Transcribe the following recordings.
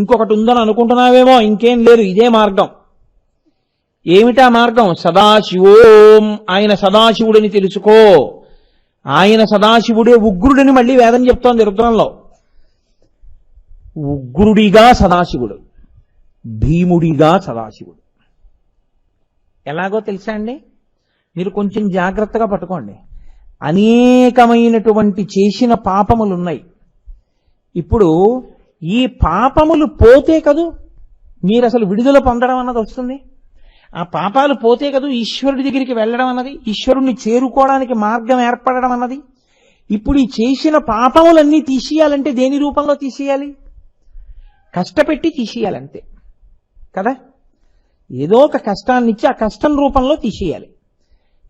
ఇంకొకటి ఉందని అనుకుంటున్నావేమో ఇంకేం లేదు ఇదే మార్గం. ఏమిటా మార్గం? సదాశివోం. ఆయన సదాశివుడిని తెలుసుకో. ఆయన సదాశివుడే ఉగ్రుడని మళ్ళీ వేదం చెప్తోంది రుద్రంలో. ఉగ్రుడిగా సదాశివుడు. భీముడిగా సదాశివుడు. ఎలాగో తెలుసా అండి? మీరు కొంచెం జాగ్రత్తగా పట్టుకోండి. అనేకమైనటువంటి చేసిన పాపములు ఉన్నాయి ఇప్పుడు ఈ పాపములు పోతే కదూ? మీరు అసలు విడుదల పొందడం అన్నది వస్తుంది. ఆ పాపాలు పోతే కదూ? ఈశ్వరుడి దగ్గరికి వెళ్ళడం అన్నది ఈశ్వరుణ్ణి చేరుకోవడానికి మార్గం ఏర్పడడం అన్నది. ఇప్పుడు ఈ చేసిన పాపములన్నీ తీసేయాలంటే దేని రూపంలో తీసేయాలి? కష్టపెట్టి తీసేయాలంతే. కదా? ఏదో ఒక కష్టాన్నిచ్చి ఆ కష్టం రూపంలో తీసేయాలి.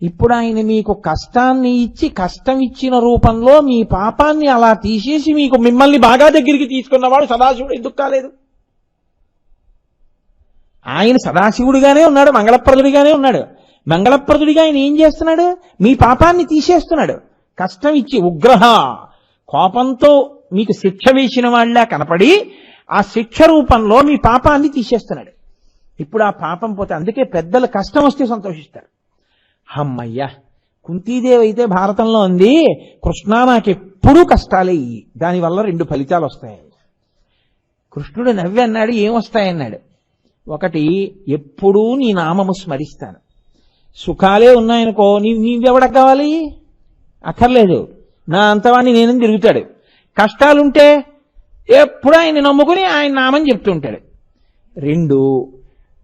ఇప్పుడు ఆయన మీకు కష్టాన్ని ఇచ్చి కష్టం ఇచ్చిన రూపంలో మీ పాపాన్ని అలా తీసేసి మీకు మిమ్మల్ని బాగా దగ్గరికి తీసుకున్నవాడు సదాశివుడు ఎందుకు కాలేదు? ఆయన సదాశివుడిగానే ఉన్నాడు మంగళప్రదుడిగానే ఉన్నాడు. మంగళప్రదుడిగా ఆయన ఏం చేస్తున్నాడు? మీ పాపాన్ని తీసేస్తున్నాడు. కష్టం ఇచ్చి ఉగ్రహ కోపంతో మీకు శిక్ష వేసిన వాళ్ళ కనపడి ఆ శిక్ష రూపంలో మీ పాపాన్ని తీసేస్తున్నాడు. ఇప్పుడు ఆ పాపం పోతే అందుకే పెద్దలు కష్టం వస్తే సంతోషిస్తారు. అమ్మయ్యా కుంతీదేవి అయితే భారతంలో ఉంది. కృష్ణ నాకెప్పుడూ కష్టాలే దానివల్ల రెండు ఫలితాలు వస్తాయి కృష్ణుడు నవ్వి అన్నాడు ఏం వస్తాయన్నాడు ఒకటి ఎప్పుడూ నీ నామము స్మరిస్తాను. సుఖాలే ఉన్నాయనుకో నీ నీవెవడకు కావాలి? అక్కర్లేదు. నా అంతవాణ్ణి నేనని తిరుగుతాడు. కష్టాలుంటే ఎప్పుడు ఆయన్ని నమ్ముకుని ఆయన నామని చెప్తుంటాడు. రెండు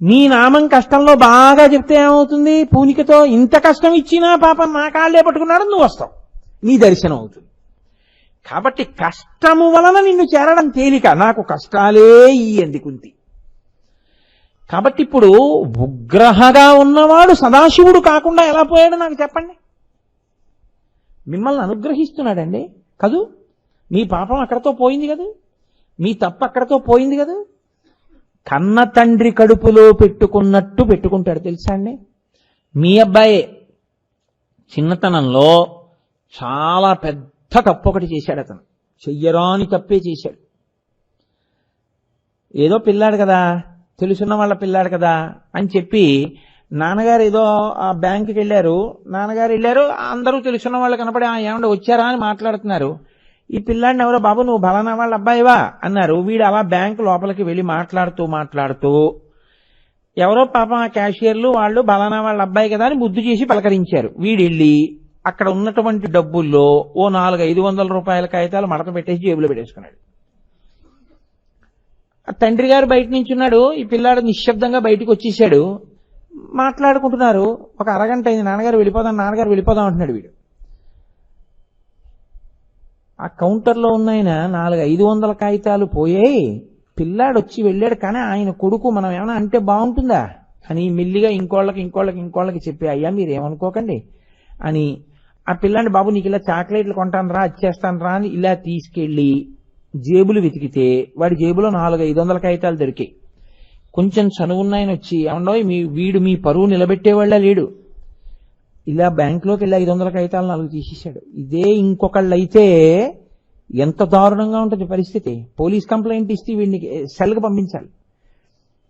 నీ నామం కష్టంలో బాగా చెప్తే ఏమవుతుంది? పూనికతో ఇంత కష్టం ఇచ్చినా పాపం నా కాళ్ళే పట్టుకున్నాడు నువ్వు వస్తావు. నీ దర్శనం అవుతుంది. కాబట్టి కష్టము వలన నిన్ను చేరడం తేలిక. నాకు కష్టాలే ఇయ్యండి కుంతి. కాబట్టి ఇప్పుడు ఉగ్రహగా ఉన్నవాడు సదాశివుడు కాకుండా ఎలా పోయాడు నాకు చెప్పండి? మిమ్మల్ని అనుగ్రహిస్తున్నాడండి. కదూ? మీ పాపం అక్కడతో పోయింది కదా? మీ తప్పు అక్కడతో పోయింది కదా? కన్న తండ్రి కడుపులో పెట్టుకున్నట్టు పెట్టుకుంటాడు తెలుసా అండి? మీ అబ్బాయే చిన్నతనంలో చాలా పెద్ద తప్పు ఒకటి చేశాడు అతను. చెయ్యరాని తప్పే చేశాడు. ఏదో పిల్లాడు కదా తెలుసున్న వాళ్ళ పిల్లాడు కదా అని చెప్పి నాన్నగారు ఏదో ఆ బ్యాంకుకి వెళ్ళారు. నాన్నగారు వెళ్ళారు అందరూ తెలుసున్న వాళ్ళు కనపడి "ఆ, ఏమండి వచ్చారా? అని మాట్లాడుతున్నారు. ఈ పిల్లాడిని ఎవరో బాబు నువ్వు బలానా వాళ్ళ అబ్బాయివా? అన్నారు. వీడు అలా బ్యాంకు లోపలికి వెళ్ళి మాట్లాడుతూ మాట్లాడుతూ ఎవరో పాపం ఆ క్యాషియర్లు వాళ్ళు బలానా వాళ్ళ అబ్బాయి కదా అని ముద్దు చేసి పలకరించారు. వీడు వెళ్ళి అక్కడ ఉన్నటువంటి డబ్బుల్లో ఓ నాలుగు ఐదు వందల రూపాయల కాగితాలు మడత పెట్టేసి జేబులో పెట్టేసుకున్నాడు. ఆ తండ్రి గారు బయట నుంచి ఉన్నాడు ఈ పిల్లాడు నిశ్శబ్దంగా బయటకు వచ్చేసాడు. మాట్లాడుకుంటున్నారు. ఒక అరగంట అయింది. నాన్నగారు వెళ్ళిపోదాం నాన్నగారు వెళ్ళిపోదాం అంటున్నాడు వీడు. ఆ కౌంటర్లో ఉన్నాయన నాలుగు ఐదు వందల కాగితాలు పోయాయి పిల్లాడు వచ్చి వెళ్ళాడు. కానీ ఆయన కొడుకు మనం ఏమైనా అంటే బాగుంటుందా? అని మెల్లిగా ఇంకోళ్ళకి ఇంకోళ్ళకి ఇంకోళ్ళకి చెప్పి అయ్యా మీరు ఏమనుకోకండి అని ఆ పిల్లాడి బాబు నీకు ఇలా చాక్లెట్లు కొంటాను రా ఇచ్చేస్తాను రా అని ఇలా తీసుకెళ్ళి జేబులు వెతికితే వాడి జేబులో నాలుగు ఐదు వందల కాగితాలు దొరికాయి. కొంచెం చనువున్నాయని వచ్చి ఏమండో మీ వీడు మీ పరువు నిలబెట్టేవాళ్ళ లేడు. ఇలా బ్యాంకులోకి వెళ్ళి ఐదు వందల కాగితాలు నాలుగు తీసేశాడు. ఇదే ఇంకొకళ్ళు అయితే ఎంత దారుణంగా ఉంటుంది పరిస్థితి. పోలీస్ కంప్లైంట్ ఇస్తే వీడిని సెల్కి పంపించాలి.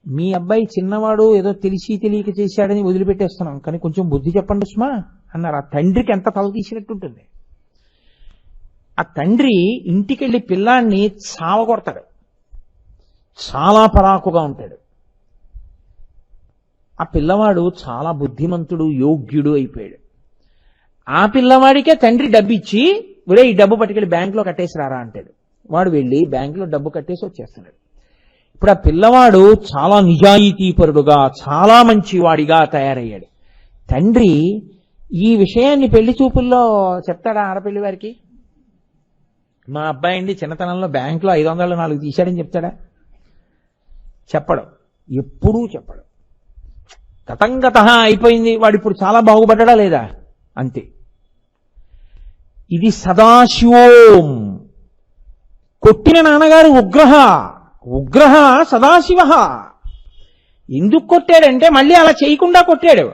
మీ అబ్బాయి చిన్నవాడు ఏదో తెలిసి తెలియక చేశాడని వదిలిపెట్టేస్తున్నాం. కానీ కొంచెం బుద్ధి చెప్పండి సుమా అన్నారు. ఆ తండ్రికి ఎంత తల తీసినట్టుంటుంది. ఆ తండ్రి ఇంటికెళ్ళి పిల్లాన్ని చావగొడతాడు. చాలా పరాకుగా ఉంటాడు. ఆ పిల్లవాడు చాలా బుద్ధిమంతుడు యోగ్యుడు అయిపోయాడు. ఆ పిల్లవాడికే తండ్రి డబ్బు ఇచ్చి ఒరే ఈ డబ్బు పట్టుకెళ్ళి బ్యాంకులో కట్టేసి రారా అంటాడు. వాడు వెళ్ళి బ్యాంకులో డబ్బు కట్టేసి వచ్చేస్తున్నాడు. ఇప్పుడు ఆ పిల్లవాడు చాలా నిజాయితీపరుడుగా చాలా మంచివాడిగా తయారయ్యాడు. తండ్రి ఈ విషయాన్ని పెళ్ళి చూపుల్లో చెప్తాడా ఆడపిల్లి వారికి? మా అబ్బాయి అండి చిన్నతనంలో బ్యాంకులో ఐదు వందలు నాలుగు తీశాడని చెప్తాడా? చెప్పడం. ఎప్పుడూ చెప్పడం. గతంగత అయిపోయింది. వాడు ఇప్పుడు చాలా బాగుపడ్డా లేదా? అంతే. ఇది సదాశివోం. కొట్టిన నాన్నగారు ఉగ్రహ. ఉగ్రహ సదాశివ. ఎందుకు కొట్టాడంటే మళ్ళీ అలా చేయకుండా కొట్టాడు.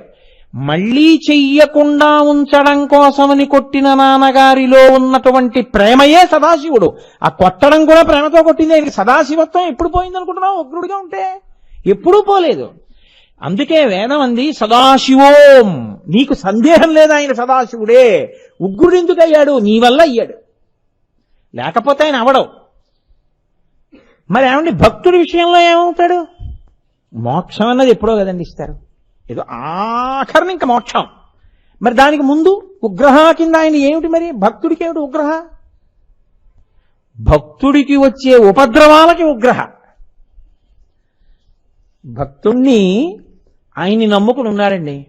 మళ్ళీ చెయ్యకుండా ఉంచడం కోసమని కొట్టిన నాన్నగారిలో ఉన్నటువంటి ప్రేమయే సదాశివుడు. ఆ కొట్టడం కూడా ప్రేమతో కొట్టింది. ఆయనకి సదాశివత్వం ఎప్పుడు పోయిందనుకుంటున్నావు? ఉగ్రుడిగా ఉంటే ఎప్పుడూ పోలేదు. అందుకే వేదం అంది సదాశివోం. నీకు సందేహం లేదు ఆయన సదాశివుడే. ఉగ్రుడు ఎందుకు అయ్యాడు నీ వల్ల అయ్యాడు. లేకపోతే ఆయన అవడం. మరి ఏమండి భక్తుడి విషయంలో ఏమవుతాడు? మోక్షం అన్నది ఎప్పుడో కదండి ఇస్తారు. ఏదో ఆఖరిని ఇంకా మోక్షం. మరి దానికి ముందు ఉగ్రహ కింద ఆయన ఏమిటి మరి? భక్తుడికి ఏమిటి ఉగ్రహ? భక్తుడికి వచ్చే ఉపద్రవాలకి ఉగ్రహ. భక్తుణ్ణి ఆయన్ని నమ్ముకుని ఉన్నాడండి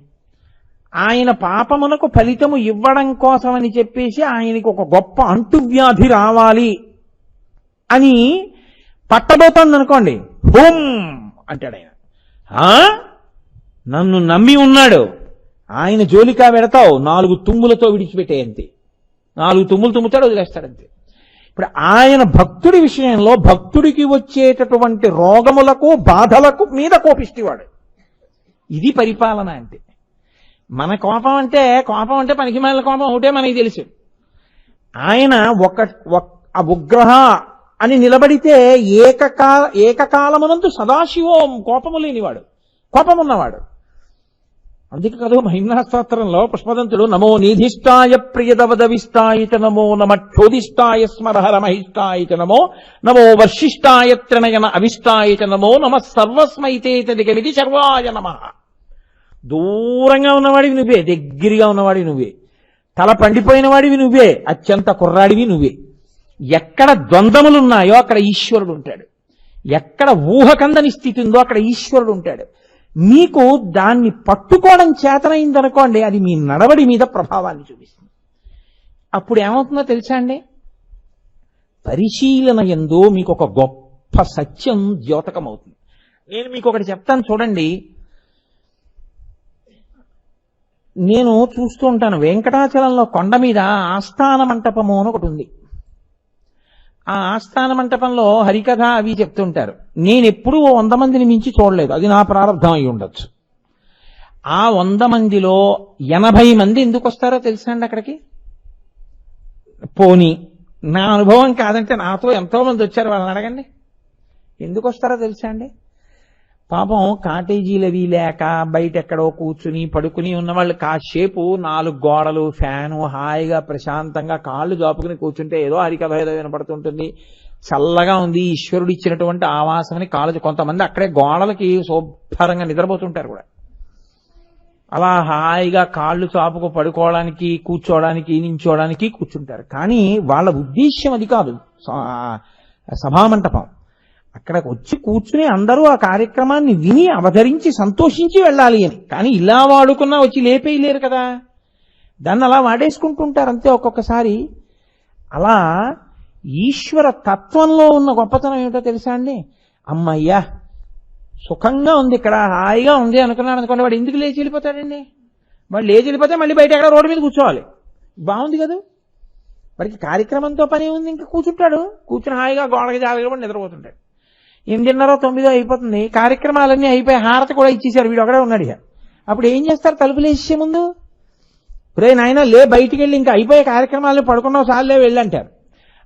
ఆయన పాపమునకు ఫలితము ఇవ్వడం కోసమని చెప్పేసి ఆయనకి ఒక గొప్ప అంటువ్యాధి రావాలి అని పట్టబోతోంది అనుకోండి. హోం! అంటాడు ఆయన. "ఆ? నన్ను నమ్మి ఉన్నాడు. ఆయన జోలికా పెడతావు నాలుగు తుమ్ములతో విడిచిపెట్టేయంతే. నాలుగు తుమ్ములు తుమ్ముతాడు వదిలేస్తాడంతే. ఇప్పుడు ఆయన భక్తుడి విషయంలో భక్తుడికి వచ్చేటటువంటి రోగములకు బాధలకు మీద కోపిస్తేవాడు ఇది పరిపాలన అంటే. మన కోపం అంటే కోపం అంటే పనికి కోపం ఒకటే మనకి తెలుసు. ఆయన ఒక ఆ ఉగ్రహ అని నిలబడితే ఏకకాల ఏకకాలమునందు సదాశివోం కోపము లేనివాడు. కోపమున్నవాడు. అందుకే కదా మహిమ్నాస్తోత్రంలో పుష్పదంతుడు నమో నిధిష్టాయ ప్రియదవదవిష్టాయిత నమో నమక్షోధిష్టాయ స్మరహర మహిష్టాయిత నమో నమో వర్షిష్టాయ త్రినయన అవిష్టాయిత నమో నమ సర్వస్మైతే తదిగమిది సర్వాయ నమ. దూరంగా ఉన్నవాడివి నువ్వే దగ్గరగా ఉన్నవాడివి నువ్వే. తల పండిపోయిన వాడివి నువ్వే అత్యంత కుర్రాడివి నువ్వే. ఎక్కడ ద్వంద్వములున్నాయో అక్కడ ఈశ్వరుడు ఉంటాడు. ఎక్కడ ఊహకందని స్థితి ఉందో అక్కడ ఈశ్వరుడు ఉంటాడు. మీకు దాన్ని పట్టుకోవడం చేతనైందనుకోండి అది మీ నడవడి మీద ప్రభావాన్ని చూపిస్తుంది. అప్పుడు ఏమవుతుందో తెలుసా అండి? పరిశీలన ఎందు మీకు ఒక గొప్ప సత్యం ద్యోతకం అవుతుంది నేను మీకు ఒకటి చెప్తాను చూడండి. నేను చూస్తూ ఉంటాను. వెంకటాచలంలో కొండ మీద ఆస్థాన మంటపము అని ఒకటి ఉంది. ఆ ఆస్థాన మంటపంలో హరికథ అవి చెప్తుంటారు. నేను ఎప్పుడూ ఓ వంద మందిని మించి చూడలేదు. అది నా ప్రారంభం అయి ఉండొచ్చు. ఆ వంద మందిలో ఎనభై మంది ఎందుకు వస్తారో తెలుసా అండి అక్కడికి? పోని. నా అనుభవం కాదంటే నాతో ఎంతో మంది వచ్చారు వాళ్ళని అడగండి. ఎందుకు వస్తారో తెలుసా అండి? పాపం కాటేజీలు అవి లేక బయట ఎక్కడో కూర్చుని పడుకుని ఉన్న వాళ్ళు కాసేపు నాలుగు గోడలు ఫ్యాను హాయిగా ప్రశాంతంగా కాళ్ళు జాపుకుని కూర్చుంటే ఏదో హరికథ ఏదో వినపడుతుంటుంది. చల్లగా ఉంది. ఈశ్వరుడు ఇచ్చినటువంటి ఆవాసమని కాళ్ళు కొంతమంది అక్కడే గోడలకి శుభ్రంగా నిద్రపోతుంటారు కూడా. అలా హాయిగా కాళ్ళు చాపుకు పడుకోవడానికి కూర్చోవడానికి నించోవడానికి కూర్చుంటారు. కానీ వాళ్ళ ఉద్దేశ్యం అది కాదు. సభామంటపం. అక్కడికి వచ్చి కూర్చుని అందరూ ఆ కార్యక్రమాన్ని విని అవతరించి సంతోషించి వెళ్ళాలి అని. కానీ ఇలా వాడుకున్నా వచ్చి లేపేయలేరు కదా. దాన్ని అలా వాడేసుకుంటుంటారు అంతే ఒక్కొక్కసారి. అలా ఈశ్వర తత్వంలో ఉన్న గొప్పతనం ఏమిటో తెలుసా అండి? అమ్మయ్యా సుఖంగా ఉంది ఇక్కడ హాయిగా ఉంది అనుకున్నాడు అనుకోండి వాడు ఎందుకు లేచి వెళ్ళిపోతాడండి? వాడు లేచి వెళ్ళిపోతే మళ్ళీ బయట ఎక్కడ రోడ్డు మీద కూర్చోవాలి. బాగుంది కదా? వాడికి కార్యక్రమంతో పని ఉంది ఇంకా కూర్చుంటాడు. కూర్చుని హాయిగా గోడకి జాగ్రత్త నిద్రపోతుంటాడు. ఎనిమిదిన్నర తొమ్మిదో అయిపోతుంది. కార్యక్రమాలన్నీ అయిపోయి హారతి కూడా ఇచ్చేసారు వీడు ఒకడే ఉన్నాడు ఇక. అప్పుడు ఏం చేస్తారు తలుపులు వేసే ముందు? రే నాయన లే బయటికి వెళ్ళి ఇంకా అయిపోయే కార్యక్రమాలను పడుకున్నావు సార్లే వెళ్ళంటారు.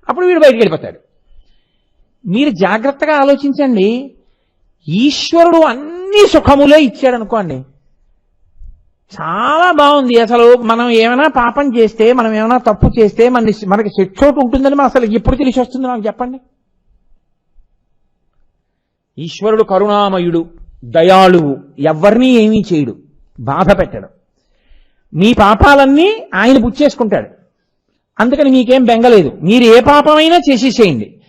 అప్పుడు వీడు బయటికి వెళ్ళిపోతాడు. మీరు జాగ్రత్తగా ఆలోచించండి. ఈశ్వరుడు అన్ని సుఖములే ఇచ్చాడు అనుకోండి. చాలా బాగుంది. అసలు మనం ఏమైనా పాపం చేస్తే మనం ఏమైనా తప్పు చేస్తే మన మనకి శిక్ష ఒకటి ఉంటుందని అసలు ఎప్పుడు తెలిసి వస్తుంది నాకు చెప్పండి? ఈశ్వరుడు కరుణామయుడు దయాళువు ఎవరినీ ఏమీ చేయడు బాధ పెట్టడు. మీ పాపాలన్నీ ఆయన పుచ్చేసుకుంటాడు అందుకని మీకేం బెంగలేదు. మీరు ఏ పాపమైనా చేసేసేయండి.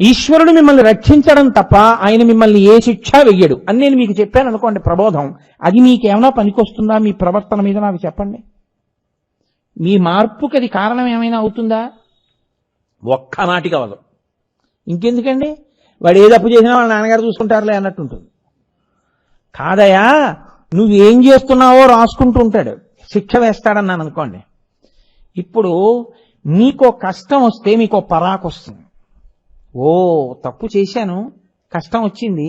ఈశ్వరుడు మిమ్మల్ని రక్షించడం తప్ప ఆయన మిమ్మల్ని ఏ శిక్ష వెయ్యడు. అని నేను మీకు చెప్పాను అనుకోండి ప్రబోధం. అది మీకేమైనా పనికొస్తుందా? మీ ప్రవర్తన మీద నాకు చెప్పండి. మీ మార్పుకి అది కారణం ఏమైనా అవుతుందా? ఒక్కనాటికి అవ్వదు. ఇంకెందుకండి? వాడు ఏ తప్పు చేసినా వాళ్ళ నాన్నగారు చూసుకుంటారులే అన్నట్టు ఉంటుంది. కాదయా నువ్వేం చేస్తున్నావో రాసుకుంటూ ఉంటాడు. శిక్ష వేస్తాడన్నాను అనుకోండి. ఇప్పుడు నీకో కష్టం వస్తే మీకో పరాకు వస్తుంది ఓ తప్పు చేశాను కష్టం వచ్చింది.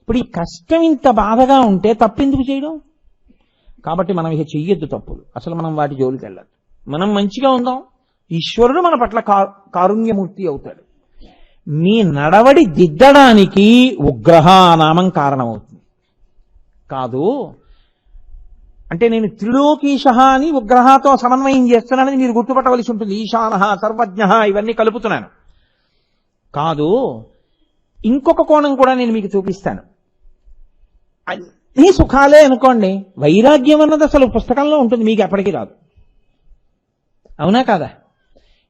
ఇప్పుడు ఈ కష్టం ఇంత బాధగా ఉంటే తప్పు ఎందుకు చేయడం? కాబట్టి మనం ఇక చెయ్యొద్దు తప్పులు. అసలు మనం వాటి జోలికి వెళ్ళదు మనం మంచిగా ఉందాం. ఈశ్వరుడు మన పట్ల కారుణ్యమూర్తి అవుతాడు. మీ నడవడి దిద్దడానికి ఉగ్రహ నామం కారణమవుతుంది. కాదు అంటే నేను త్రిలోకీశ అని ఉగ్రహతో సమన్వయం చేస్తున్నానని మీరు గుర్తుపట్టవలసి ఉంటుంది. ఈశాన సర్వజ్ఞ ఇవన్నీ కలుపుతున్నాను. కాదు ఇంకొక కోణం కూడా నేను మీకు చూపిస్తాను. అన్ని సుఖాలే అనుకోండి వైరాగ్యం అన్నది అసలు పుస్తకంలో ఉంటుంది మీకు ఎప్పటికీ రాదు. అవునా కాదా?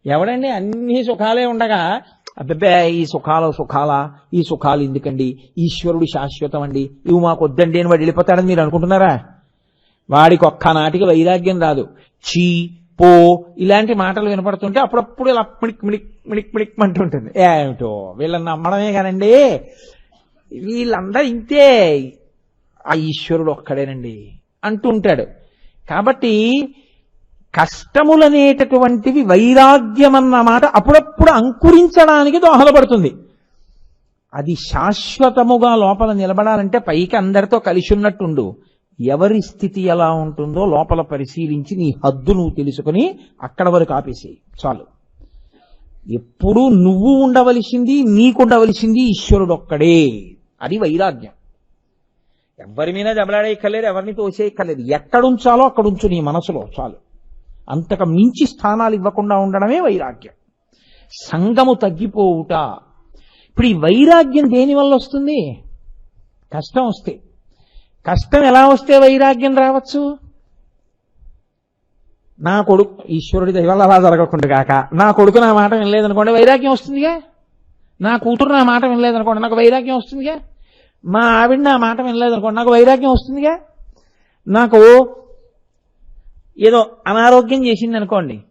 ఎవడండి అన్ని సుఖాలే ఉండగా అబ్బబ్బే ఈ సుఖాలు సుఖాల ఈ సుఖాలు ఎందుకండి? ఈశ్వరుడు శాశ్వతం అండి ఇవి మాకు వద్దండి అని వాడు వెళ్ళిపోతాడని మీరు అనుకుంటున్నారా? వాడికి ఒక్క నాటికి వైరాగ్యం రాదు. చీ పో ఇలాంటి మాటలు వినపడుతుంటే అప్పుడప్పుడు ఇలా మిణిక్ మిణిక్ మిణిక్ మిణిక్ అంటుంటుంది. ఏమిటో? వీళ్ళని నమ్మడమే కానండి వీళ్ళందరూ ఇంతే. ఆ ఈశ్వరుడు ఒక్కడేనండి. అంటుంటాడు కాబట్టి కష్టములనేటటువంటివి వైరాగ్యం అన్నమాట అప్పుడప్పుడు అంకురించడానికి దోహదపడుతుంది. అది శాశ్వతముగా లోపల నిలబడాలంటే పైకి అందరితో కలిసి ఉన్నట్టుండు ఎవరి స్థితి ఎలా ఉంటుందో లోపల పరిశీలించి నీ హద్దు నువ్వు తెలుసుకుని అక్కడ వరకు ఆపేసేయి. చాలు. ఎప్పుడూ నువ్వు ఉండవలసింది నీకుండవలసింది ఈశ్వరుడు ఒక్కడే. అది వైరాగ్యం. ఎవరి మీద దెబ్బలాడేయక్కర్లేదు ఎవరిని తోసేయక్కర్లేదు. ఎక్కడుంచాలో అక్కడుంచు నీ మనసులో. చాలు. అంతకు మించి స్థానాలు ఇవ్వకుండా ఉండడమే వైరాగ్యం. సంగము తగ్గిపోవుట. ఇప్పుడు ఈ వైరాగ్యం దేని వల్ల వస్తుంది? కష్టం వస్తే. కష్టం ఎలా వస్తే వైరాగ్యం రావచ్చు? నా కొడుకు ఈశ్వరుడి దయ అలా జరగకుండా కాక నా కొడుకు నా మాట వినలేదనుకోండి వైరాగ్యం వస్తుందిగా? నా కూతురు నా మాట వినలేదనుకోండి నాకు వైరాగ్యం వస్తుందిగా? మా ఆవిడ నా మాట వినలేదనుకోండి నాకు వైరాగ్యం వస్తుందిగా? నాకు ఏదో అనారోగ్యం చేసింది అనుకోండి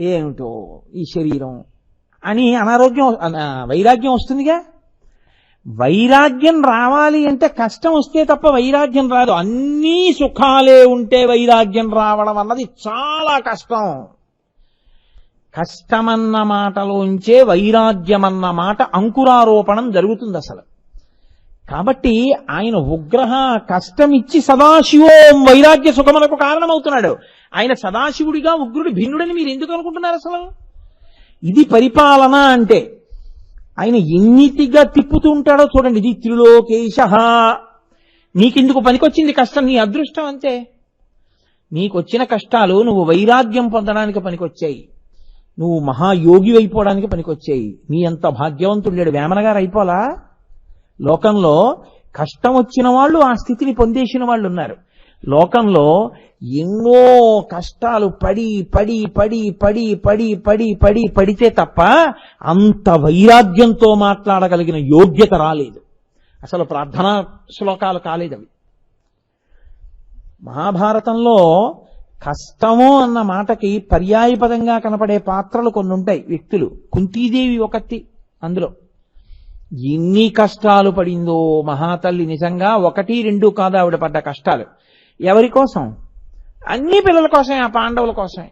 ఏమిటో ఈ శరీరం? అని అనారోగ్యం వైరాగ్యం వస్తుందిగా? వైరాగ్యం రావాలి అంటే కష్టం వస్తే తప్ప వైరాగ్యం రాదు. అన్నీ సుఖాలే ఉంటే వైరాగ్యం రావడం అన్నది చాలా కష్టం. కష్టమన్న మాటలోంచే వైరాగ్యమన్న మాట అంకురారోపణం జరుగుతుంది అసలు. కాబట్టి ఆయన ఉగ్రహ కష్టం ఇచ్చి సదాశివోం వైరాగ్య సుఖములకు కారణమవుతున్నాడు. ఆయన సదాశివుడిగా ఉగ్రుడు భిన్నుడని మీరు ఎందుకు అనుకుంటున్నారు అసలు? ఇది పరిపాలన అంటే ఆయన ఎన్నిటిగా తిప్పుతూ ఉంటాడో చూడండి. ఇది త్రిలోకేశ. నీకెందుకు పనికొచ్చింది కష్టం? నీ అదృష్టం అంతే. నీకొచ్చిన కష్టాలు నువ్వు వైరాగ్యం పొందడానికి పనికొచ్చాయి. నువ్వు మహాయోగి అయిపోవడానికి పనికొచ్చాయి. నీ అంత భాగ్యవంతుడు లేడు వేమన గారు అయిపోలా? లోకంలో కష్టం వచ్చిన వాళ్ళు ఆ స్థితిని పొందేసిన వాళ్ళు ఉన్నారు. లోకంలో ఎన్నో కష్టాలు పడి పడి పడి పడి పడి పడి పడి పడితే తప్ప అంత వైరాగ్యంతో మాట్లాడగలిగిన యోగ్యత రాలేదు. అసలు ప్రార్థనా శ్లోకాలు కాలేదు అవి. మహాభారతంలో కష్టము అన్న మాటకి పర్యాయపదంగా కనపడే పాత్రలు కొన్ని ఉంటాయి వ్యక్తులు. కుంతీదేవి ఒకటి అందులో. ఎన్ని కష్టాలు పడిందో మహాతల్లి నిజంగా ఒకటి రెండు కాదు ఆవిడ పడ్డ కష్టాలు. ఎవరి కోసం? అన్ని పిల్లల కోసమే ఆ పాండవుల కోసమే.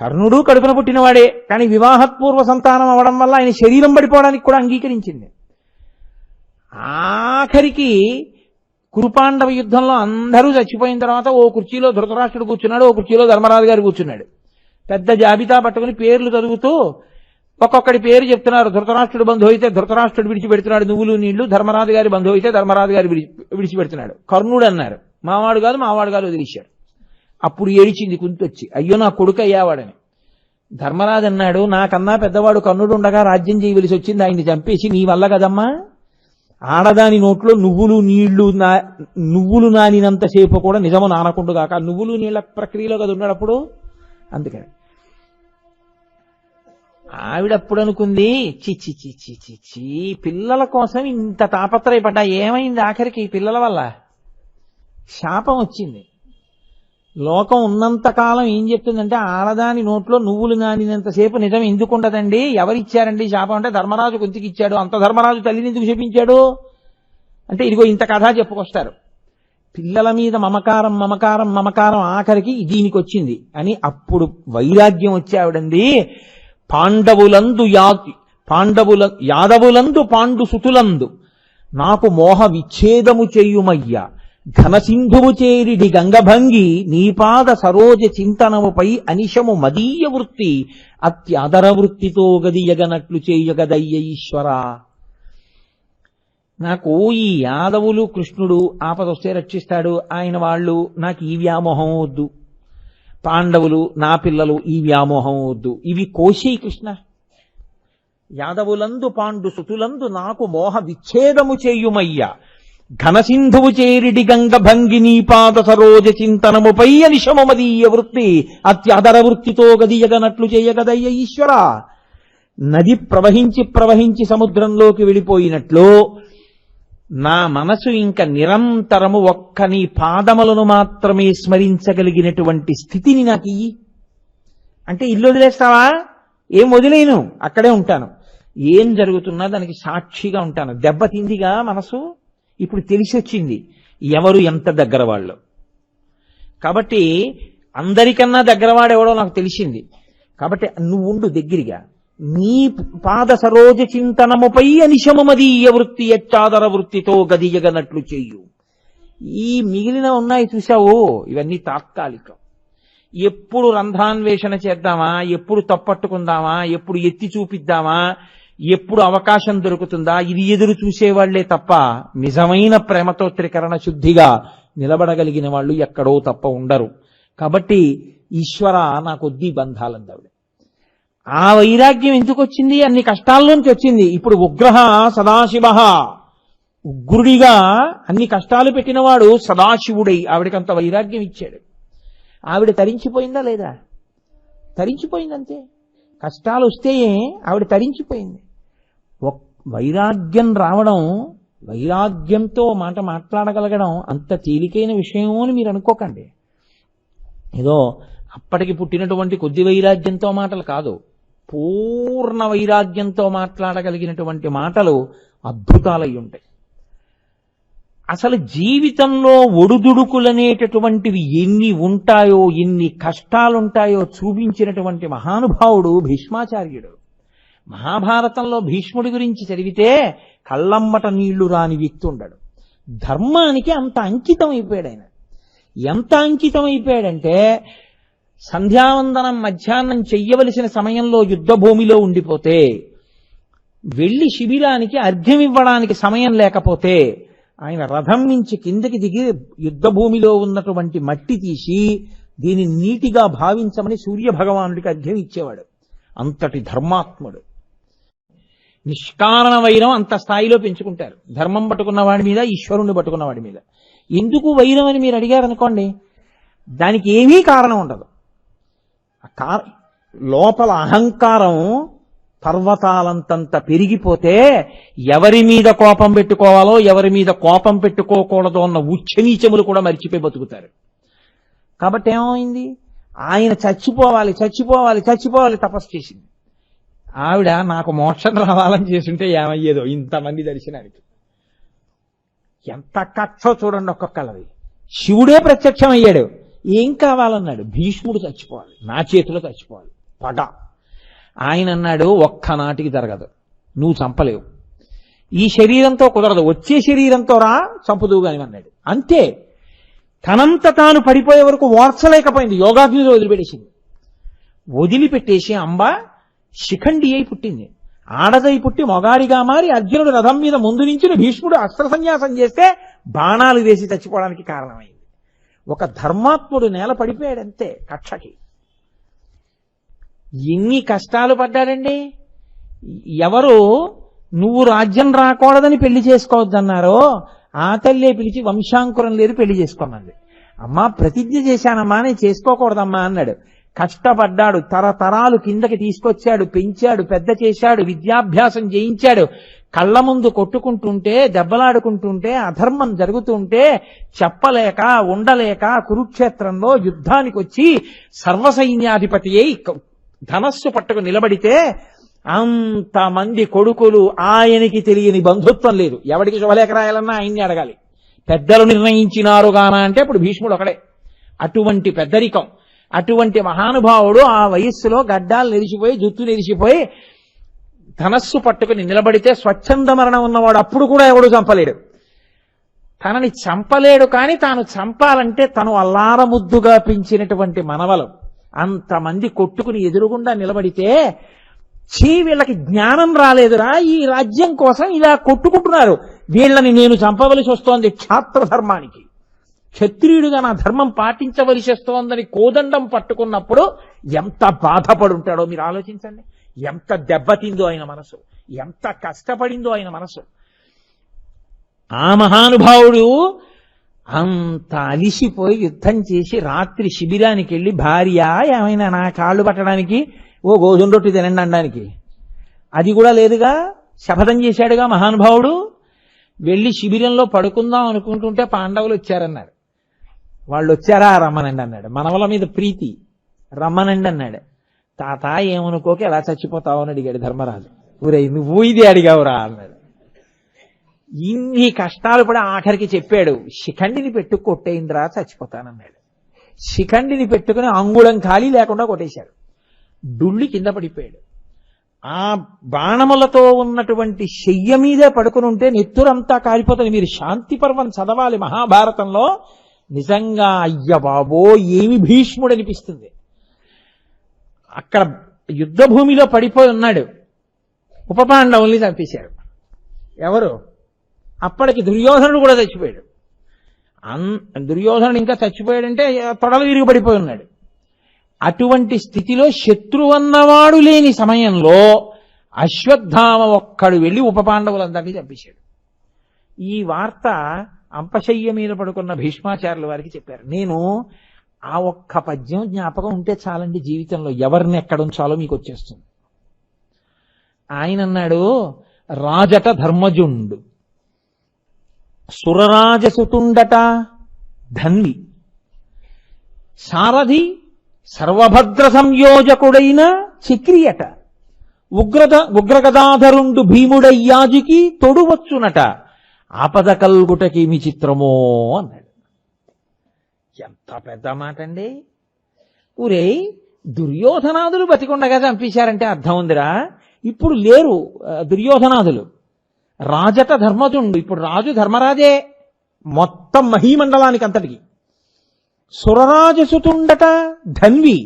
కర్ణుడు కడుపున పుట్టినవాడే కానీ వివాహపూర్వ సంతానం అవడం వల్ల ఆయన శరీరం పడిపోవడానికి కూడా అంగీకరించింది. ఆఖరికి కురుపాండవ యుద్ధంలో అందరూ చచ్చిపోయిన తర్వాత ఓ కుర్చీలో ధృతరాష్ట్రుడు కూర్చున్నాడు ఓ కుర్చీలో ధర్మరాజు గారు కూర్చున్నాడు. పెద్ద జాబితా పట్టుకుని పేర్లు చదువుతూ ఒక్కొక్కడి పేరు చెప్తున్నారు. ధృతరాష్ట్రుడు బంధువు అయితే ధృతరాష్ట్రుడు విడిచిపెడుతున్నాడు. నువ్వులు నీళ్ళు ధర్మరాజు గారి బంధువు అయితే ధర్మరాజు గారు విడిచిపెడుతున్నాడు. కర్ణుడు అన్నారు. మావాడు కాదు మావాడు కాదు వదిలేశాడు. అప్పుడు ఏడిచింది కుంతొచ్చి అయ్యో నా కొడుకు అయ్యావాడని. ధర్మరాజు అన్నాడు నాకన్నా పెద్దవాడు కన్నుడు ఉండగా రాజ్యం చేయవలసి వచ్చింది ఆయన్ని చంపేసి నీ వల్ల కదమ్మా. ఆడదాని నోట్లో నువ్వులు నీళ్ళు నా నువ్వులు నానినంతసేపు కూడా నిజము నానకుండు కాక నువ్వులు నీళ్ళ ప్రక్రియలో కదా అప్పుడు అందుకని. ఆవిడప్పుడు అనుకుంది చి చి చి పిల్లల కోసం ఇంత తాపత్రయపడ్డా ఏమైంది ఆఖరికి ఈ పిల్లల వల్ల? శాపం వచ్చింది. లోకం ఉన్నంత కాలం ఏం చెప్తుందంటే ఆడదాని నోట్లో నువ్వులు నానినంతసేపు నిజం ఎందుకు ఉండదండి? ఎవరిచ్చారండి శాపం? అంటే ధర్మరాజు కొంతికి ఇచ్చాడు. అంత ధర్మరాజు తల్లిని ఎందుకు చెప్పించాడు అంటే ఇదిగో ఇంత కథ చెప్పుకొస్తారు. పిల్లల మీద మమకారం మమకారం మమకారం ఆఖరికి దీనికి వచ్చింది అని అప్పుడు వైరాగ్యం వచ్చావిడండి పాండవులందు యా పాండవుల యాదవులందు పాండు సుతులందు నాకు మోహ విచ్ఛేదము చేయుమయ్యా. ఘనసింధువు చేరిడి గంగభంగి నీపాద సరోజ చింతనముపై అనిశము మదీయ వృత్తి అత్యాదర వృత్తితో గదియగనట్లు చేయగదయ్య ఈశ్వరా. నాకు ఈ యాదవులు కృష్ణుడు ఆపదొస్తే రక్షిస్తాడు. ఆయన వాళ్ళు నాకు ఈ వ్యామోహం వద్దు. పాండవులు నా పిల్లలు ఈ వ్యామోహం వద్దు. ఇవి కోశీ కృష్ణ. యాదవులందు పాండు సుతులందు నాకు మోహ విచ్ఛేదము చేయుమయ్య. ఘనసింధువు చేరిడి గంగ భంగిని పాద సరోజ చింతనముపై అనిశమమదీయ వృత్తి అత్యదర వృత్తితో గదియగనట్లు చేయగదయ్య ఈశ్వర. నది ప్రవహించి ప్రవహించి సముద్రంలోకి వెళ్ళిపోయినట్లు నా మనసు ఇంక నిరంతరము ఒక్క నీ పాదములను మాత్రమే స్మరించగలిగినటువంటి స్థితిని నాకు ఇయ్యి. అంటే ఇల్లు వదిలేస్తావా? ఏం వదిలేను? అక్కడే ఉంటాను. ఏం జరుగుతున్నా దానికి సాక్షిగా ఉంటాను. దెబ్బతిందిగా మనసు? ఇప్పుడు తెలిసి వచ్చింది ఎవరు ఎంత దగ్గర వాళ్ళు కాబట్టి అందరికన్నా దగ్గరవాడు ఎవడో నాకు తెలిసింది. కాబట్టి నువ్వు ఉండు దగ్గరగా. నీ పాద సరోజ చింతనముపై అనిశమమదీయ వృత్తి ఎచ్చాదర వృత్తితో గదియగనట్లు చెయ్యు ఈ మిగిలిన ఉన్నాయి చూసావు ఇవన్నీ తాత్కాలికం. ఎప్పుడు రంధ్రాన్వేషణ చేద్దామా? ఎప్పుడు తప్పట్టుకుందామా? ఎప్పుడు ఎత్తి చూపిద్దామా? ఎప్పుడు అవకాశం దొరుకుతుందా? ఇది ఎదురు చూసేవాళ్ళే తప్ప నిజమైన ప్రేమతో త్రికరణ శుద్ధిగా నిలబడగలిగిన వాళ్ళు ఎక్కడో తప్ప ఉండరు. కాబట్టి ఈశ్వర నాకొద్దీ బంధాలందవిడ. ఆ వైరాగ్యం ఎందుకు వచ్చింది అన్ని కష్టాల్లోంచి వచ్చింది. ఇప్పుడు ఉగ్రహ సదాశివ. ఉగ్రుడిగా అన్ని కష్టాలు పెట్టినవాడు సదాశివుడై ఆవిడకంత వైరాగ్యం ఇచ్చాడు. ఆవిడ తరించిపోయిందా లేదా? తరించిపోయిందంతే. కష్టాలు వస్తే ఆవిడ తరించిపోయింది. వైరాగ్యం రావడం వైరాగ్యంతో మాట మాట్లాడగలగడం అంత తేలికైన విషయమో అని మీరు అనుకోకండి. ఏదో అప్పటికి పుట్టినటువంటి కొద్ది వైరాగ్యంతో మాటలు కాదు పూర్ణ వైరాగ్యంతో మాట్లాడగలిగినటువంటి మాటలు అద్భుతాలై ఉంటాయి. అసలు జీవితంలో ఒడుదుడుకులనేటటువంటివి ఎన్ని ఉంటాయో ఎన్ని కష్టాలుంటాయో చూపించినటువంటి మహానుభావుడు భీష్మాచార్యుడు. మహాభారతంలో భీష్ముడి గురించి చదివితే కళ్ళమ్మట నీళ్ళు రాని వ్యక్తి ఉండడు. ధర్మానికి అంత అంకితం అయిపోయాడు ఆయన ఎంత అంకితం అయిపోయాడంటే సంధ్యావందనం మధ్యాహ్నం చెయ్యవలసిన సమయంలో యుద్ధ భూమిలో ఉండిపోతే వెళ్ళి శిబిరానికి అర్ఘ్యం ఇవ్వడానికి సమయం లేకపోతే ఆయన రథం నుంచి కిందకి దిగి యుద్ధ భూమిలో ఉన్నటువంటి మట్టి తీసి దీని నీటిగా భావించమని సూర్య భగవానుడికి అర్ఘ్యం ఇచ్చేవాడు అంతటి ధర్మాత్ముడు. నిష్కారణ వైరం అంత స్థాయిలో పెంచుకుంటారు. ధర్మం పట్టుకున్న వాడి మీద ఈశ్వరుణ్ణి పట్టుకున్న వాడి మీద. ఎందుకు వైరం అని మీరు అడిగారు అనుకోండి దానికి ఏమీ కారణం ఉండదు. లోపల అహంకారం పర్వతాలంతంత పెరిగిపోతే ఎవరి మీద కోపం పెట్టుకోవాలో ఎవరి మీద కోపం పెట్టుకోకూడదో అన్న ఉచ్చనీచములు కూడా మర్చిపోయి బతుకుతారు. కాబట్టి ఏమైంది? ఆయన చచ్చిపోవాలి చచ్చిపోవాలి చచ్చిపోవాలి తపస్సు చేసింది. ఆవిడ నాకు మోక్షం రావాలని చేస్తుంటే ఏమయ్యేదో ఇంతమంది దర్శనానికి. ఎంత కక్షో చూడండి ఒక్కొక్కళ్ళది శివుడే ప్రత్యక్షం అయ్యాడు. ఏం కావాలన్నాడు? భీష్ముడు చచ్చిపోవాలి. నా చేతిలో చచ్చిపోవాలి. పగ ఆయన అన్నాడు ఒక్కనాటికి జరగదు. నువ్వు చంపలేవు. ఈ శరీరంతో కుదరదు. వచ్చే శరీరంతో రా చంపుదువు కాని అన్నాడు. అంతే. తనంత తాను పడిపోయే వరకు ఓర్చలేకపోయింది యోగాగ్నిలో వదిలిపెట్టేసింది. వదిలిపెట్టేసి అంబ శిఖండి అయి పుట్టింది. ఆడదై పుట్టి మొగాడిగా మారి అర్జునుడు రథం మీద ముందు నుంచి భీష్ముడు అస్త్ర సన్యాసం చేస్తే బాణాలు వేసి చచ్చిపోవడానికి కారణమైంది. ఒక ధర్మాత్ముడు నేల పడిపోయాడంతే కక్షకి. ఎన్ని కష్టాలు పడ్డాడండి? ఎవరు నువ్వు రాజ్యం రాకూడదని పెళ్ళి చేసుకోవద్దన్నారో ఆ తల్లే పిలిచి వంశాంకురం లేదు పెళ్ళి చేసుకోమంది. అమ్మా ప్రతిజ్ఞ చేశానమ్మా నేను చేసుకోకూడదమ్మా అన్నాడు. కష్టపడ్డాడు తరతరాలు కిందకి తీసుకొచ్చాడు పెంచాడు పెద్ద చేశాడు విద్యాభ్యాసం చేయించాడు. కళ్ళ ముందు కొట్టుకుంటుంటే దెబ్బలాడుకుంటుంటే అధర్మం జరుగుతుంటే చెప్పలేక ఉండలేక కురుక్షేత్రంలో యుద్ధానికి వచ్చి సర్వసైన్యాధిపతి అయి ధనస్సు పట్టుకు నిలబడితే అంతమంది కొడుకులు ఆయనకి తెలియని బంధుత్వం లేదు. ఎవడికి శుభలేఖ రాయాలన్నా ఆయన్ని అడగాలి. పెద్దలు నిర్ణయించినారుగానా అంటే ఇప్పుడు భీష్ముడు ఒకడే. అటువంటి పెద్దరికం. అటువంటి మహానుభావుడు ఆ వయస్సులో గడ్డాలు నిలిచిపోయి జుత్తు నిలిచిపోయి ధనస్సు పట్టుకుని నిలబడితే స్వచ్ఛంద మరణం ఉన్నవాడు అప్పుడు కూడా ఎవడు చంపలేడు. తనని చంపలేడు కానీ తాను చంపాలంటే తను అల్లారముద్దుగా పెంచినటువంటి మనవలు. అంతమంది కొట్టుకుని ఎదురుగుండా నిలబడితే చీ వీళ్ళకి జ్ఞానం రాలేదురా ఈ రాజ్యం కోసం ఇలా కొట్టుకుంటున్నారు. వీళ్ళని నేను చంపవలసి వస్తోంది క్షాత్ర ధర్మానికి క్షత్రియుడుగా నా ధర్మం పాటించవలసి వస్తోందని కోదండం పట్టుకున్నప్పుడు ఎంత బాధపడుంటాడో మీరు ఆలోచించండి. ఎంత దెబ్బతిందో ఆయన మనసు. ఎంత కష్టపడిందో ఆయన మనసు. ఆ మహానుభావుడు అంత అలిసిపోయి యుద్ధం చేసి రాత్రి శిబిరానికి వెళ్ళి భార్య ఏమైనా నా కాళ్ళు పట్టడానికి? ఓ గోధుమ రొట్టి తినండి అనడానికి. అది కూడా లేదుగా? శపథం చేశాడుగా మహానుభావుడు. వెళ్ళి శిబిరంలో పడుకుందాం అనుకుంటుంటే పాండవులు వచ్చారన్నారు. వాళ్ళు వచ్చారా రమ్మనండి అన్నాడు. మనవల మీద ప్రీతి. రమ్మనండి అన్నాడు. తాత ఏమనుకోక ఎలా చచ్చిపోతావు అని అడిగాడు ధర్మరాజు. ఊరే నువ్వు ఇది అడిగావురా అన్నాడు. ఇన్ని కష్టాలు కూడా ఆఖరికి చెప్పాడు. శిఖండిని పెట్టు కొట్టేయిందిరా చచ్చిపోతానన్నాడు. శిఖండిని పెట్టుకుని అంగుళం ఖాళీ లేకుండా కొట్టేశాడు. డుళ్ళి కింద పడిపోయాడు. ఆ బాణములతో ఉన్నటువంటి శయ్య మీదే పడుకుని ఉంటే నెత్తురంతా కారిపోతుంది మీరు శాంతి పర్వం చదవాలి మహాభారతంలో. నిజంగా అయ్య బాబో ఏమి భీష్ముడు అనిపిస్తుంది అక్కడ యుద్ధ భూమిలో పడిపోయి ఉన్నాడు. ఉపపాండవుల్ని చంపేశారు. ఎవరు? అప్పటికి దుర్యోధనుడు కూడా చచ్చిపోయాడు. అన్ దుర్యోధనుడు ఇంకా చచ్చిపోయాడంటే తొడలు విరిగి పడిపోయి ఉన్నాడు. అటువంటి స్థితిలో శత్రువు అన్నవాడు లేని సమయంలో అశ్వత్థామ ఒక్కడు వెళ్ళి ఉపపాండవులందరినీ చంపేశాడు. ఈ వార్త అంపశయ్య మీద పడుకున్న భీష్మాచార్యుల వారికి చెప్పారు నేను ఆ ఒక్క పద్యం జ్ఞాపకం ఉంటే చాలండి జీవితంలో. ఎవరిని ఎక్కడ ఉంచాలో మీకు వచ్చేస్తుంది. ఆయన అన్నాడు రాజట ధర్మజుండు సురరాజసుతుండట ధన్వి సారథి సర్వభద్ర సంయోజకుడైన చక్రియట ఉగ్రద ఉగ్రగదాధరుండు భీముడయ్యాజికి తొడువచ్చునట ఆపద కల్గుటకేమి చిత్రమో అన్నాడు. ఎంత పెద్ద మాట అండి ఊరే దుర్యోధనాదులు బతికుండగా చంపేశారంటే అర్థం ఉందిరా. ఇప్పుడు లేరు దుర్యోధనాదులు. రాజట ధర్మతుండు ఇప్పుడు రాజు ధర్మరాజే మొత్తం మహీమండలానికి అంతటికి. సురరాజసుతుండట ధన్వి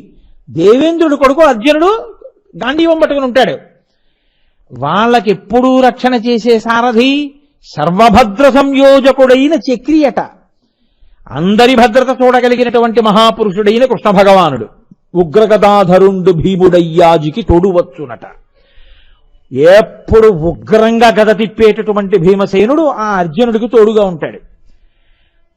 దేవేంద్రుడు కొడుకు అర్జునుడు గాంధీవం పట్టుకుని ఉంటాడు. వాళ్ళకి ఎప్పుడూ రక్షణ చేసే సారథి సర్వభద్ర సంయోజకుడైన చక్రియట. అందరి భద్రత చూడగలిగినటువంటి మహాపురుషుడైన కృష్ణ భగవానుడు ఉగ్రగదాధరుండు భీముడయ్యాజికి తోడువచ్చునట. ఎప్పుడు ఉగ్రంగా గద తిప్పేటటువంటి భీమసేనుడు ఆ అర్జునుడికి తోడుగా ఉంటాడు.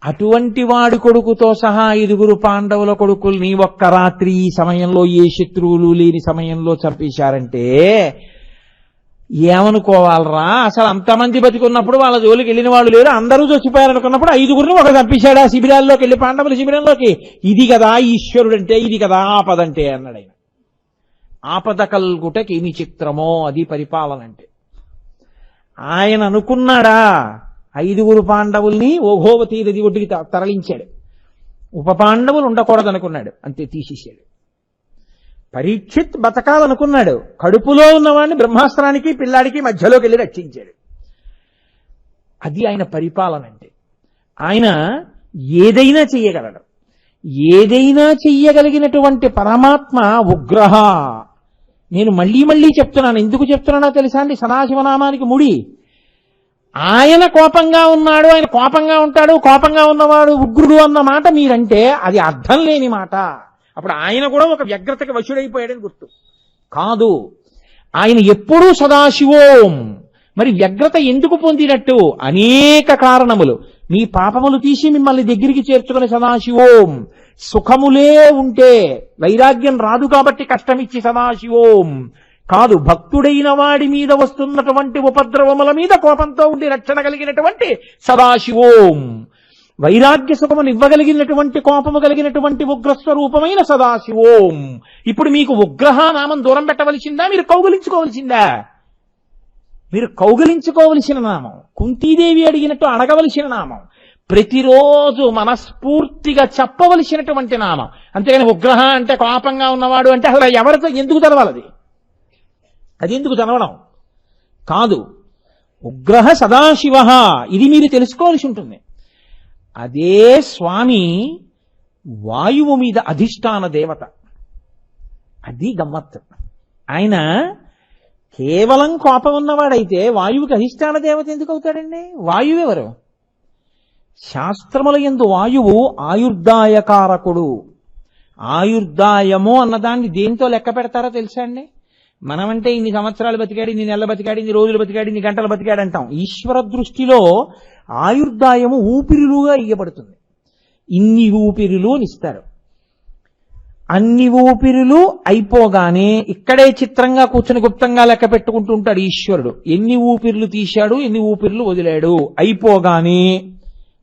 అటువంటి వాడి కొడుకుతో సహా ఐదుగురు పాండవుల కొడుకుల్ని ఒక్క రాత్రి ఈ సమయంలో ఏ శత్రువులు లేని సమయంలో చంపేశారంటే ఏమనుకోవాలరా? అసలు అంతమంది బతికున్నప్పుడు వాళ్ళ జోలికి వెళ్ళిన వాళ్ళు లేరు. అందరూ చచ్చిపోయారనుకున్నప్పుడు ఐదుగురిని ఒక చంపించాడు ఆ శిబిరాల్లోకి వెళ్ళి పాండవుల శిబిరంలోకి. ఇది కదా ఈశ్వరుడంటే ఇది కదా ఆపదంటే అన్నాడు ఆయన. ఆపద కల్గుటకి ఏమి చిత్రమో అది పరిపాలన అంటే. ఆయన అనుకున్నాడా ఐదుగురు పాండవుల్ని ఓఘోవతి నది ఒడ్డుకి తరలించాడు. ఉప పాండవులు ఉండకూడదనుకున్నాడు అంతే తీసేశాడు. పరీక్షిత్ బతకాలనుకున్నాడు. కడుపులో ఉన్నవాడిని బ్రహ్మాస్త్రానికి పిల్లాడికి మధ్యలోకి వెళ్ళి రక్షించాడు. అది ఆయన పరిపాలన అంటే. ఆయన ఏదైనా చెయ్యగలడు. ఏదైనా చెయ్యగలిగినటువంటి పరమాత్మ ఉగ్రహ. నేను మళ్ళీ మళ్ళీ చెప్తున్నాను. ఎందుకు చెప్తున్నానో తెలుసా అండి? సదాశివనామానికి ముడి. ఆయన కోపంగా ఉన్నాడు ఆయన కోపంగా ఉంటాడు కోపంగా ఉన్నవాడు ఉగ్రుడు అన్న మాట మీరంటే అది అర్థం లేని మాట. అప్పుడు ఆయన కూడా ఒక వ్యగ్రతకి వశుడైపోయాడని గుర్తు. కాదు ఆయన ఎప్పుడూ సదాశివోం. మరి వ్యగ్రత ఎందుకు పొందినట్టు? అనేక కారణములు. మీ పాపములు తీసి మిమ్మల్ని దగ్గరికి చేర్చుకుని సదాశివోం. సుఖములే ఉంటే వైరాగ్యం రాదు కాబట్టి కష్టమిచ్చి సదాశివోం. కాదు భక్తుడైన వాడి మీద వస్తున్నటువంటి ఉపద్రవముల మీద కోపంతో ఉండి రక్షణ కలిగినటువంటి సదాశివోం. వైరాగ్య సుఖమును ఇవ్వగలిగినటువంటి కోపము కలిగినటువంటి ఉగ్రస్వరూపమైన సదాశివోం. ఇప్పుడు మీకు ఉగ్రహ నామం దూరం పెట్టవలసిందా? మీరు కౌగులించుకోవలసిందా? మీరు కౌగులించుకోవలసిన నామం. కుంతీదేవి అడిగినట్టు అడగవలసిన నామం. ప్రతిరోజు మనస్ఫూర్తిగా చెప్పవలసినటువంటి నామం. అంతేగాని ఉగ్రహ అంటే కోపంగా ఉన్నవాడు అంటే అసలు ఎవరితో ఎందుకు చదవాలది అది ఎందుకు చదవడం కాదు. ఉగ్రహ సదాశివ. ఇది మీరు తెలుసుకోవాల్సి ఉంటుంది. అదే స్వామి వాయువు మీద అధిష్టాన దేవత. అది గమ్మత్తు ఆయన కేవలం కోపం ఉన్నవాడైతే వాయువుకి అధిష్టాన దేవత ఎందుకు అవుతాడండి? వాయువు ఎవరు? శాస్త్రముల ఎందు వాయువు ఆయుర్దాయకారకుడు. ఆయుర్దాయము అన్నదాన్ని దేంతో లెక్క పెడతారో తెలుసా అండి? మనమంటే ఇన్ని సంవత్సరాలు బతికాడు ఇన్ని నెలలు బతికాడు ఇన్ని రోజులు బతికాడు ఇన్ని గంటలు బతికాడు అంటాం. ఈశ్వర దృష్టిలో ఆయుర్దాయము ఊపిరిలుగా ఇయ్యబడుతుంది. ఇన్ని ఊపిరులు అని ఇస్తారు. అన్ని ఊపిరులు అయిపోగానే ఇక్కడే చిత్రంగా కూర్చుని గుప్తంగా లెక్క పెట్టుకుంటూ ఉంటాడు ఈశ్వరుడు. ఎన్ని ఊపిరులు తీశాడు ఎన్ని ఊపిరులు వదిలాడు. అయిపోగానే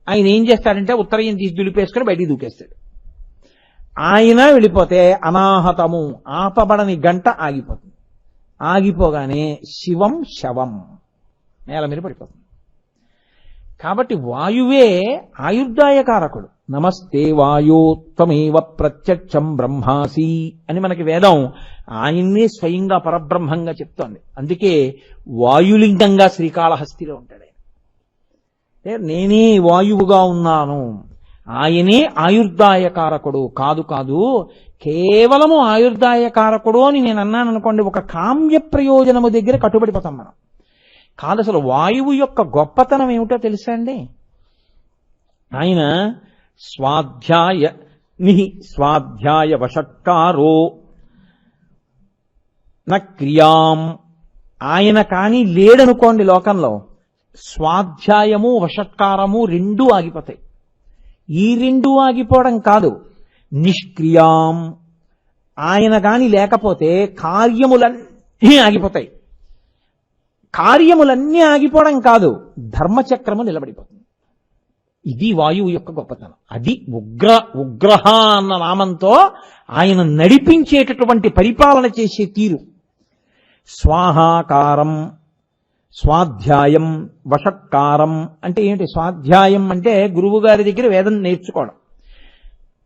ఆయన ఏం చేస్తాడంటే ఉత్తరయం తీసి దులిపేసుకుని బయటికి దూకేస్తాడు. ఆయన వెళ్ళిపోతే అనాహతము ఆపబడని గంట ఆగిపోతుంది. ఆగిపోగానే శివం శవం నేల మీద పడిపోతుంది. కాబట్టి వాయువే ఆయుర్దాయకారకుడు. నమస్తే వాయోత్వమేవ ప్రత్యక్షం బ్రహ్మాసి అని మనకి వేదం ఆయన్నే స్వయంగా పరబ్రహ్మంగా చెప్తోంది. అందుకే వాయులింగంగా శ్రీకాళహస్తిలో ఉంటాడు ఆయన. నేనే వాయువుగా ఉన్నాను. ఆయనే ఆయుర్దాయకారకుడు. కాదు కాదు కేవలము ఆయుర్దాయకారకుడు అని నేను అన్నాను అనుకోండి ఒక కామ్య ప్రయోజనము దగ్గర కట్టుబడిపోతాం మనం. కాదు అసలు వాయువు యొక్క గొప్పతనం ఏమిటో తెలుసా అండి? ఆయన స్వాధ్యాయ నిహి స్వాధ్యాయ వషట్కారో న క్రియాం. ఆయన కానీ లేడనుకోండి లోకంలో స్వాధ్యాయము వషట్కారము రెండూ ఆగిపోతాయి. ఈ రెండు ఆగిపోవడం కాదు నిష్క్రియాం. ఆయన గాని లేకపోతే కార్యములన్నీ ఆగిపోతాయి. కార్యములన్నీ ఆగిపోవడం కాదు ధర్మచక్రము నిలబడిపోతుంది. ఇది వాయువు యొక్క గొప్పతనం. అది ఉగ్ర ఉగ్రహ అన్న నామంతో ఆయన నడిపించేటటువంటి పరిపాలన చేసే తీరు. స్వాహాకారం స్వాధ్యాయం వషట్కారం అంటే ఏంటి? స్వాధ్యాయం అంటే గురువు గారి దగ్గర వేదం నేర్చుకోవడం.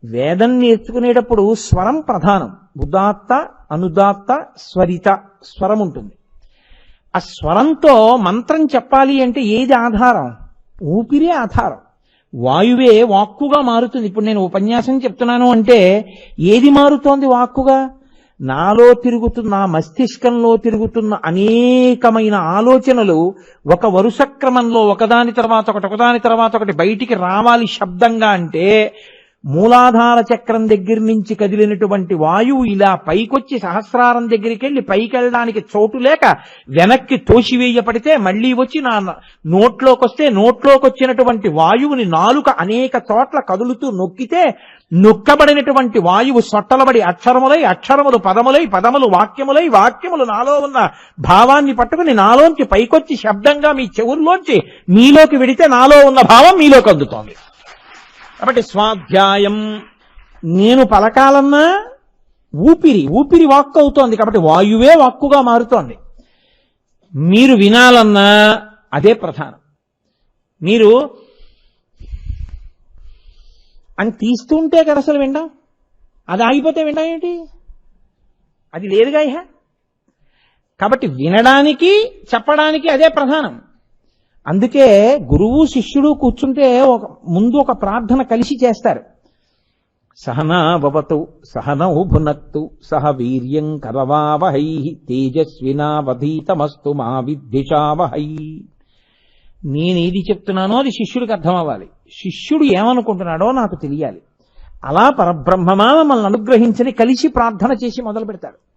వేదం నేర్చుకునేటప్పుడు స్వరం ప్రధానం. ఉదాత్త అనుదాత్త స్వరిత స్వరం ఉంటుంది ఆ స్వరంతో మంత్రం చెప్పాలి అంటే ఏది ఆధారం? ఊపిరే ఆధారం. వాయువే వాక్కుగా మారుతుంది. ఇప్పుడు నేను ఉపన్యాసం చెప్తున్నాను అంటే ఏది మారుతోంది వాక్కుగా? నాలో తిరుగుతున్న నా మస్తిష్కంలో తిరుగుతున్న అనేకమైన ఆలోచనలు ఒక వరుస క్రమంలో ఒకదాని తర్వాత ఒకటి ఒకదాని తర్వాత ఒకటి బయటికి రావాలి శబ్దంగా అంటే మూలాధార చక్రం దగ్గర నుంచి కదిలినటువంటి వాయువు ఇలా పైకొచ్చి సహస్రారం దగ్గరికి వెళ్ళి పైకి వెళ్ళడానికి చోటు లేక వెనక్కి తోసివేయబడితే మళ్ళీ వచ్చి నా నోట్లోకి వస్తే నోట్లోకి వచ్చినటువంటి వాయువుని నాలుక అనేక చోట్ల కదులుతూ నొక్కితే నొక్కబడినటువంటి వాయువు సొట్టలబడి అక్షరములై అక్షరములు పదములై పదములు వాక్యములై వాక్యములు నాలో ఉన్న భావాన్ని పట్టుకుని నాలోంచి పైకొచ్చి శబ్దంగా మీ చెవుల్లోంచి మీలోకి విడితే నాలో ఉన్న భావం మీలోకి అందుతోంది. కాబట్టి స్వాధ్యాయం. నేను పలకాలన్నా ఊపిరి ఊపిరి వాక్కు అవుతోంది కాబట్టి వాయువే వాక్కుగా మారుతోంది. మీరు వినాలన్నా అదే ప్రధానం. మీరు అని తీస్తుంటే కదా అసలు విండం అది ఆగిపోతే విండం ఏంటి? అది లేదుగా ఇహ. కాబట్టి వినడానికి చెప్పడానికి అదే ప్రధానం. అందుకే గురువు శిష్యుడు కూర్చుంటే ఒక ముందు ఒక ప్రార్థన కలిసి చేస్తారు. సహనావతు సహనౌ భునక్తు సహ వీర్యం కరవావహై తేజస్వినావధీతమస్తు మా విద్విషావహై నేనేది చెప్తున్నానో అది శిష్యుడికి అర్థం అవ్వాలి శిష్యుడు ఏమనుకుంటున్నాడో నాకు తెలియాలి. అలా పరబ్రహ్మమా మమ్మల్ని అనుగ్రహించని కలిసి ప్రార్థన చేసి మొదలు పెడతాడు